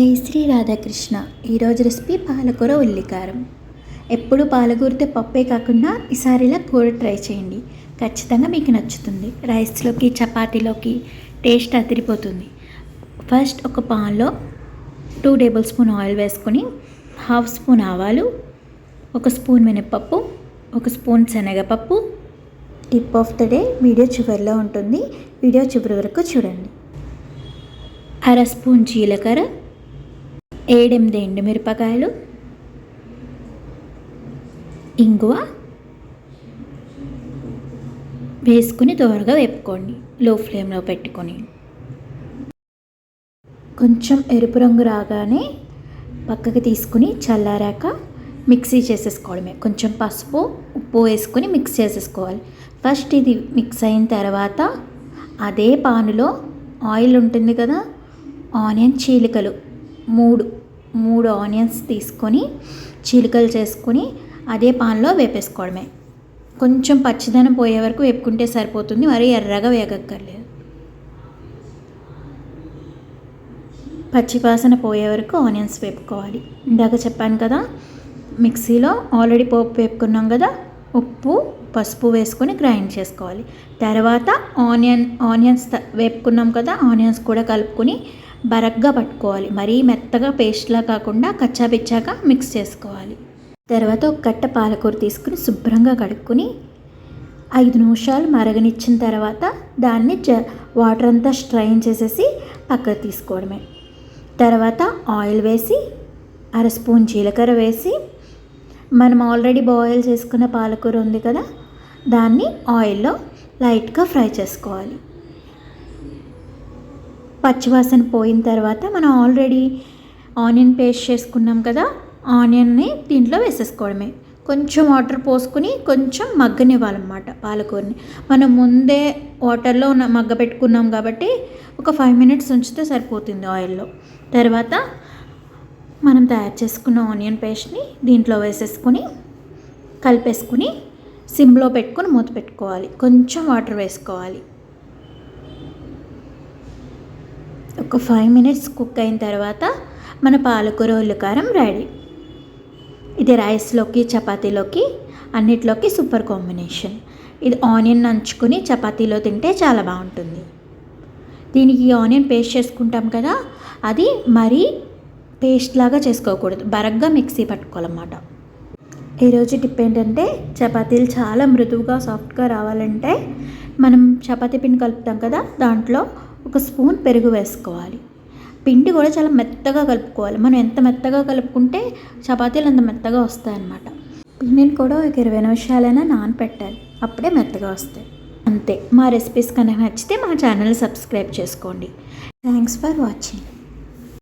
జై శ్రీ రాధాకృష్ణ. ఈరోజు రెసిపీ పాలకూర ఉల్లికారం. ఎప్పుడు పాలకూరతో పప్పే కాకుండా ఈసారి ఇలా కూర ట్రై చేయండి. ఖచ్చితంగా మీకు నచ్చుతుంది. రైస్లోకి చపాతీలోకి టేస్ట్ అదిరిపోతుంది. ఫస్ట్ ఒక పాన్లో టూ టేబుల్ స్పూన్ ఆయిల్ వేసుకొని హాఫ్ స్పూన్ ఆవాలు ఒక స్పూన్ మినప్పప్పు ఒక స్పూన్ శనగపప్పు. Tip of the day video చివరిలో ఉంటుంది. వీడియో చివరి వరకు చూడండి. అర స్పూన్ జీలకర్ర ఏడెనిమిది ఎండుమిరపకాయలు ఇంగువ. వేసుకుని దోరగా వేపుకోండి. లో ఫ్లేమ్లో పెట్టుకొని. కొంచెం ఎరుపు రంగు రాగానే పక్కకి తీసుకుని చల్లారాక మిక్సీ చేసేసుకోవడమే. కొంచెం పసుపు ఉప్పు వేసుకొని మిక్స్ చేసేసుకోవాలి. ఫస్ట్ ఇది మిక్స్ అయిన తర్వాత అదే పానులో ఆయిల్ ఉంటుంది కదా ఆనియన్ చీలికలు మూడు మూడు ఆనియన్స్ తీసుకొని చీలికలు చేసుకొని అదే పాన్లో వేపేసుకోవడమే. కొంచెం పచ్చిదనం పోయే వరకు వేపుకుంటే సరిపోతుంది. మరి ఎర్రగా వేగక్కర్లేదు. పచ్చివాసన పోయే వరకు ఆనియన్స్ వేపుకోవాలి. ఇందాక చెప్పాను కదా మిక్సీలో ఆల్రెడీ పోపు వేపుకున్నాం కదా ఉప్పు పసుపు వేసుకొని గ్రైండ్ చేసుకోవాలి. తర్వాత ఆనియన్ ఆనియన్స్ వేపుకున్నాం కదా ఆనియన్స్ కూడా కలుపుకొని బరగ్గా పట్టుకోవాలి. మరీ మెత్తగా పేస్ట్లా కాకుండా కచ్చాపిచ్చాగా మిక్స్ చేసుకోవాలి. తర్వాత ఒక కట్ట పాలకూర తీసుకుని శుభ్రంగా కడుక్కొని ఐదు నిమిషాలు మరగనిచ్చిన తర్వాత దాన్ని జ వాటర్ అంతా స్ట్రైన్ చేసేసి పక్కకు తీసుకోవడమే. తర్వాత ఆయిల్ వేసి అర స్పూన్ జీలకర్ర వేసి మనం ఆల్రెడీ బాయిల్ చేసుకున్న పాలకూర ఉంది కదా దాన్ని ఆయిల్లో లైట్గా ఫ్రై చేసుకోవాలి. పచ్చివాసన పోయిన తర్వాత మనం ఆల్రెడీ ఆనియన్ పేస్ట్ చేసుకున్నాం కదా ఆనియన్ని దీంట్లో వేసేసుకోవడమే. కొంచెం వాటర్ పోసుకుని కొంచెం మగ్గనివ్వాలన్నమాట పాలకూరని. మనం ముందే వాటర్లో ఉన్న మగ్గ పెట్టుకున్నాం కాబట్టి ఒక ఫైవ్ మినిట్స్ ఉంచితే సరిపోతుంది ఆయిల్లో తర్వాత మనం తయారు చేసుకున్న ఆనియన్ పేస్ట్ని దీంట్లో వేసేసుకొని కలిపేసుకుని సిమ్లో పెట్టుకొని మూత పెట్టుకోవాలి. కొంచెం వాటర్ వేసుకోవాలి. ఒక ఫైవ్ మినిట్స్ కుక్ అయిన తర్వాత మన పాలకూర ఉల్లికారం రెడీ ఇది రైస్లోకి చపాతీలోకి అన్నిట్లోకి సూపర్ కాంబినేషన్ ఇది ఆనియన్ నంచుకుని చపాతీలో తింటే చాలా బాగుంటుంది. దీనికి ఆనియన్ పేస్ట్ చేసుకుంటాం కదా అది మరీ పేస్ట్ లాగా చేసుకోకూడదు. బరగ్గా మిక్సీ పట్టుకోవాలన్నమాట. ఈరోజు టిప్ ఏంటంటే చపాతీలు చాలా మృదువుగా సాఫ్ట్గా రావాలంటే మనం చపాతీ పిండి కలుపుతాం కదా దాంట్లో ఒక స్పూన్ పెరుగు వేసుకోవాలి. పిండి కూడా చాలా మెత్తగా కలుపుకోవాలి. మనం ఎంత మెత్తగా కలుపుకుంటే చపాతీలు అంత మెత్తగా వస్తాయన్నమాట. పిండిని కూడా ఒక ఇరవై నిమిషాలైనా నానపెట్టాలి. అప్పుడే మెత్తగా వస్తాయి. అంతే. మా రెసిపీస్ కనుక నచ్చితే మా ఛానల్ సబ్స్క్రైబ్ చేసుకోండి. Thanks for watching